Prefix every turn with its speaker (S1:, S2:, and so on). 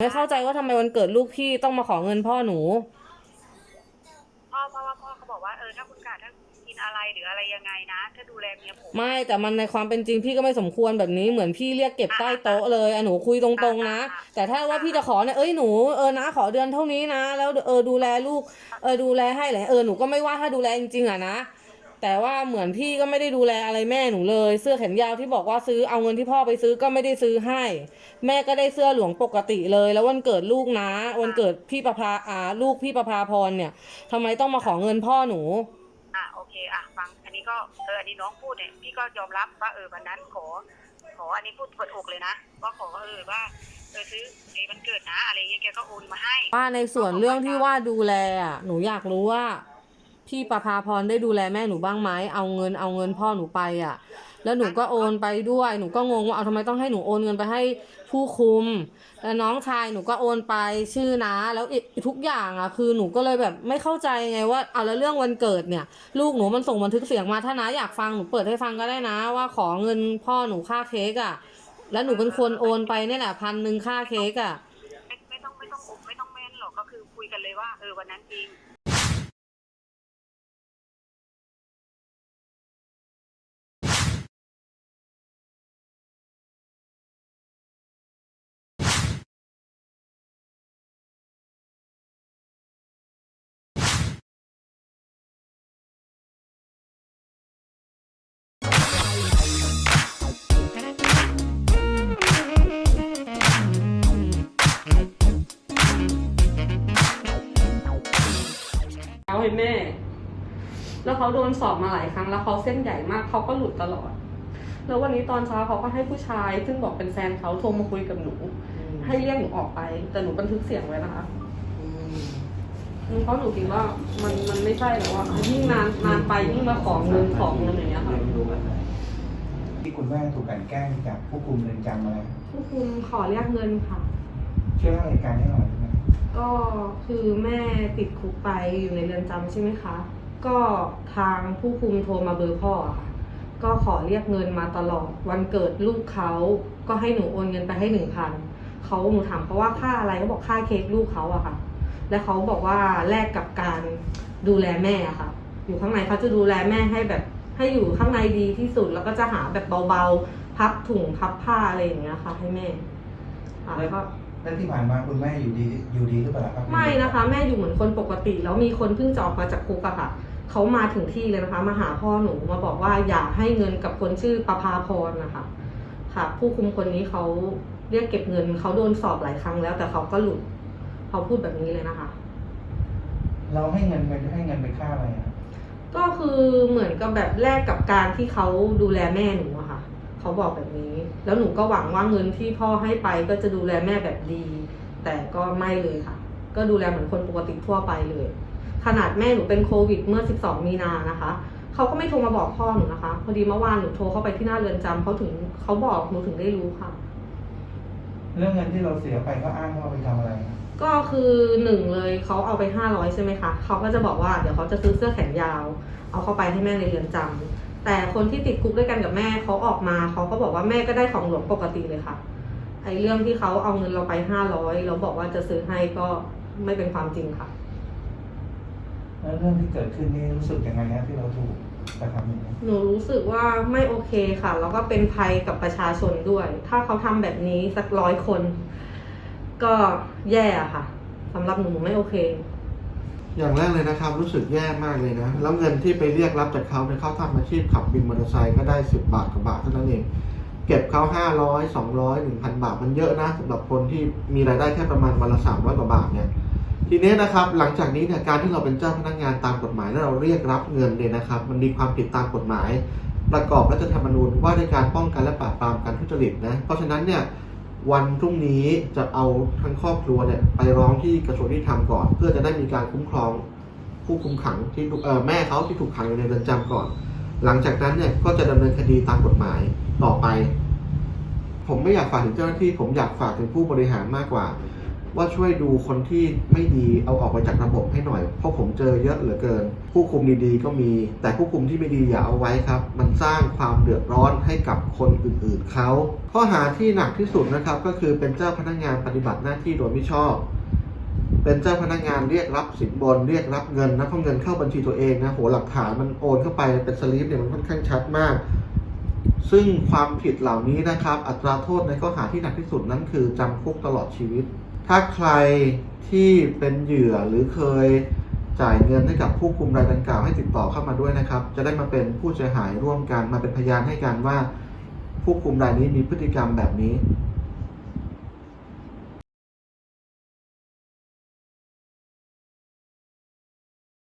S1: ไม่เข้าใจว่าทำไมวันเกิดลูกพี่ต้องมาขอเงินพ่อหนู
S2: พ่อเพราะว่าพ่อเขาบอกว่าเออถ้าคุณกาถ้ากินอะไรหรืออะไรยังไงนะถ้าดูแลเมียผม
S1: ไม่แต่มันในความเป็นจริงพี่ก็ไม่สมควรแบบนี้เหมือนพี่เรียกเก็บใต้โต๊ะเลยอะหนูคุยตรงๆนะ แต่ถ้าว่าพี่จะขอเนี่ยเอ้ยหนูเออนะขอเดือนเท่านี้นะ แล้วเออดูแลลูกเออดูแลให้แหละเออหนูก็ไม่ว่าถ้าดูแลจริงๆอะนะ แต่ว่าเหมือนพี่ก็ไม่ได้ดูแลอะไรแม่หนูเลย เสื้อแขนยาวที่บอกว่าซื้อเอาเงินที่พ่อไปซื้อก็ไม่ได้ซื้อให้ แม่ก็ได้เสื้อหลวงปกติเลย แล้ววันเกิดลูกนะวันเกิดพี่ประภาอ่าลูกพี่ประภาพรเนี่ยทำไมต้องมาขอเงินพ่อหนู
S2: อะโอเคอะฟังอันนี้ก็เอออันนี้น้องพูดเนี่ยพี่ก็ยอมรับว่าเออวันนั้นขอ ขออันนี้พูดเปิดอกเลยนะว่าขอเออว่าเออซื้อไอ้วันเกิดนะอะไรเงี้ยแกก็โอนมาให้
S1: ว่าในส่วนเรื่องที่ว่าดูแลอะหนูอยากรู้ว่า พี่ประภาพรได้ดูแลแม่หนูบ้างไหมเอาเงินเอาเงินพ่อหนูไปอะ แล้วหนูก็โอนไปด้วยหนูก็งงว่าเอาทำไมต้องให้หนูโอนเงินไปให้ผู้คุมแล้วน้องชายหนูก็โอนไปชื่อนะแล้วทุกอย่างอะคือหนูก็เลยแบบไม่เข้าใจไงว่าเอาแล้วเรื่องวันเกิดเนี่ย ลูกหนูมันส่งบันทึกเสียงมาถ้านะอยากฟังหนูเปิดให้ฟังก็ได้นะ ว่าขอเงินพ่อหนูค่าเค้กอะ แล้วหนูเป็นคนโอนไปเนี่ยแหละพันหนึ่งค่าเค้กอะ
S2: ไม่ไม่ต้องไม่ต้องไม่ต้องแม่นหรอกก็คือคุยกันเลยว่าเออวันนั้นจริง
S1: ให้แม่ แล้วเขาโดนสอบมาหลายครั้ง แล้วเขาเส้นใหญ่มากเขาก็หลุดตลอด แล้ววันนี้ตอนเช้าเขาก็ให้ผู้ชาย ซึ่งบอกเป็นแฟนเขาโทรมาคุยกับหนู ให้เรียกหนูออกไป แต่หนูบันทึกเสียงไว้นะคะอืมเพราะหนูคิดว่ามันมันไม่ใช่แล้วอะยิ่งนานนานไปยิ่งมาของเงินของเงินอย่างเงี้ยค่ะ
S3: ที่คุณแม่ถูกกลันแกล้งจากผู้คุมเรือนจำอะไร
S1: ผู้คุมขอเรียกเงินค่ะ
S3: ช่วยเล่าเหตุการณ์ให้หน่อยได้ไหม
S1: ก็คือแม่ติดคุกไปอยู่ในเรือนจำใช่ไหมคะ ก็ทางผู้คุมโทรมาเบอร์พ่ออะค่ะ ก็ขอเรียกเงินมาตลอด วันเกิดลูกเขาก็ให้หนูโอนเงินไปให้หนึ่งพันเขาหนูถามเขาว่าค่าอะไรเขาบอกค่าเค้กลูกเขาอะค่ะ แล้วเขาบอกว่าแลกกับการดูแลแม่อะค่ะ อยู่ข้างในเขาจะดูแลแม่ให้แบบให้อยู่ข้างในดีที่สุดแล้วก็จะหาแบบเบาๆ พับถุงพับผ้าอะไรอย่างเงี้ยค่ะ ให้แม่ค่ะแล้วก็
S3: แล้วที่ผ่านมาคุณแม่อยู่ดีอยู่ดีหรือเปล่าครับ
S1: ไม่นะคะ แม่อยู่เหมือนคนปกติ แล้วมีคนเพิ่งจะออกมาจากคุกอะค่ะเขามาถึงที่เลยนะคะ มาหาพ่อหนูมาบอกว่าอย่าให้เงินกับคนชื่อประภาพรนะคะ ค่ะ ผู้คุมคนนี้เขาเรียกเก็บเงินเขาโดนสอบหลายครั้งแล้ว แต่เขาก็หลุดเขาพูดแบบนี้เลยนะคะ
S3: เราให้เงินไปให้เงินไปค่าอะไรอะ
S1: ก็คือเหมือนกับแบบแลกกับการที่เขาดูแลแม่หนูอะค่ะ เขาบอกแบบนี้ แล้วหนูก็หวังว่าเงินที่พ่อให้ไปก็จะดูแลแม่แบบดี แต่ก็ไม่เลยค่ะ ก็ดูแลเหมือนคนปกติทั่วไปเลย ขนาดแม่หนูเป็นโควิดเมื่อ 12 มีนานะคะเขาก็ไม่โทรมาบอกพ่อหนูนะคะ พอดีเมื่อวานหนูโทรเข้าไปที่หน้าเรือนจำเขาถึงเขาบอกหนูถึงได้รู้ค่ะ
S3: เรื่องเงินที่เราเสียไปก็อ้างว่าเอาไปทำอะไรนะ
S1: ก็คือหนึ่งเลยเขาเอาไปห้าร้อยใช่ไหมคะเขาก็จะบอกว่าเดี๋ยวเขาจะซื้อเสื้อแขนยาว เอาเข้าไปให้แม่ในเรือนจำ แต่คนที่ติดคุกด้วยกันกับแม่เขาออกมาเขาก็บอกว่าแม่ก็ได้ของหลวงปกติเลยค่ะ ไอ้เรื่องที่เขาเอาเงินเราไปห้าร้อยแล้วบอกว่าจะซื้อให้ก็ไม่เป็นความจริงค่ะ
S3: แล้วเรื่องที่เกิดขึ้นนี่รู้สึกยังไงนะที่เราถูกกระทำอย่างนี้
S1: หนูรู้สึกว่าไม่โอเคค่ะ แล้วก็เป็นภัยกับประชาชนด้วย ถ้าเขาทำแบบนี้สักร้อยคน ก็แย่อะค่ะสำหรับหนูหนูไม่โอเค
S4: อย่างแรกเลยนะครับรู้สึกแย่มากเลยนะ แล้วเงินที่ไปเรียกรับจากเขาเนี่ยเขาทำอาชีพขับวินมอเตอร์ไซค์ก็ได้สิบบาทกว่าบาทเท่านั้นเอง เก็บเขาห้าร้อยสองร้อยหนึ่งพันบาทมันเยอะนะสำหรับคนที่มีรายได้แค่ประมาณวันละสามร้อยกว่าบาทเนี่ยทีนี้นะครับหลังจากนี้เนี่ยการที่เราเป็นเจ้าพนักงานตามกฎหมายแล้วเราเรียกรับเงินเนี่ยนะครับ มันมีความผิดตามกฎหมาย ประกอบรัฐธรรมนูญว่าด้วยการป้องกันและปราบปรามการทุจริตนะเพราะฉะนั้นเนี่ย วันพรุ่งนี้จะเอาทั้งครอบครัวเนี่ยไปร้องที่กระทรวงยุติธรรมก่อน เพื่อจะได้มีการคุ้มครองผู้คุมขังที่เออแม่เขาที่ถูกขังอยู่ในเรือนจำก่อน หลังจากนั้นเนี่ยก็จะดำเนินคดีตามกฎหมายต่อไป ผมไม่อยากฝากถึงเจ้าหน้าที่ ผมอยากฝากถึงผู้บริหารมากกว่า ว่าช่วยดูคนที่ไม่ดีเอาออกไปจากระบบให้หน่อย เพราะผมเจอเยอะเหลือเกิน ผู้คุมดีๆ ก็มี แต่ผู้คุมที่ไม่ดีอย่าเอาไว้ครับ มันสร้างความเดือดร้อนให้กับคนอื่นๆเขาข้อหาที่หนักที่สุดนะครับ ก็คือเป็นเจ้าพนักงานปฏิบัติหน้าที่โดยไม่ชอบ เป็นเจ้าพนักงานเรียกรับสินบน เรียกรับเงินนะเพราะเงินเข้าบัญชีตัวเองนะโหหลักฐานมันโอนเข้าไปเป็นสลิปเนี่ยมันค่อนข้างชัดมาก ซึ่งความผิดเหล่านี้นะครับ อัตราโทษในข้อหาที่หนักที่สุดนั้นคือจำคุกตลอดชีวิต ถ้าใครที่เป็นเหยื่อหรือเคย จ่ายเงินให้กับผู้คุมรายดังกล่าวให้ติดต่อเข้ามาด้วยนะครับ จะได้มาเป็นผู้เสียหายร่วมกันมาเป็นพยานให้กันว่า ผู้คุมรายนี้มีพฤติกรรมแบบนี้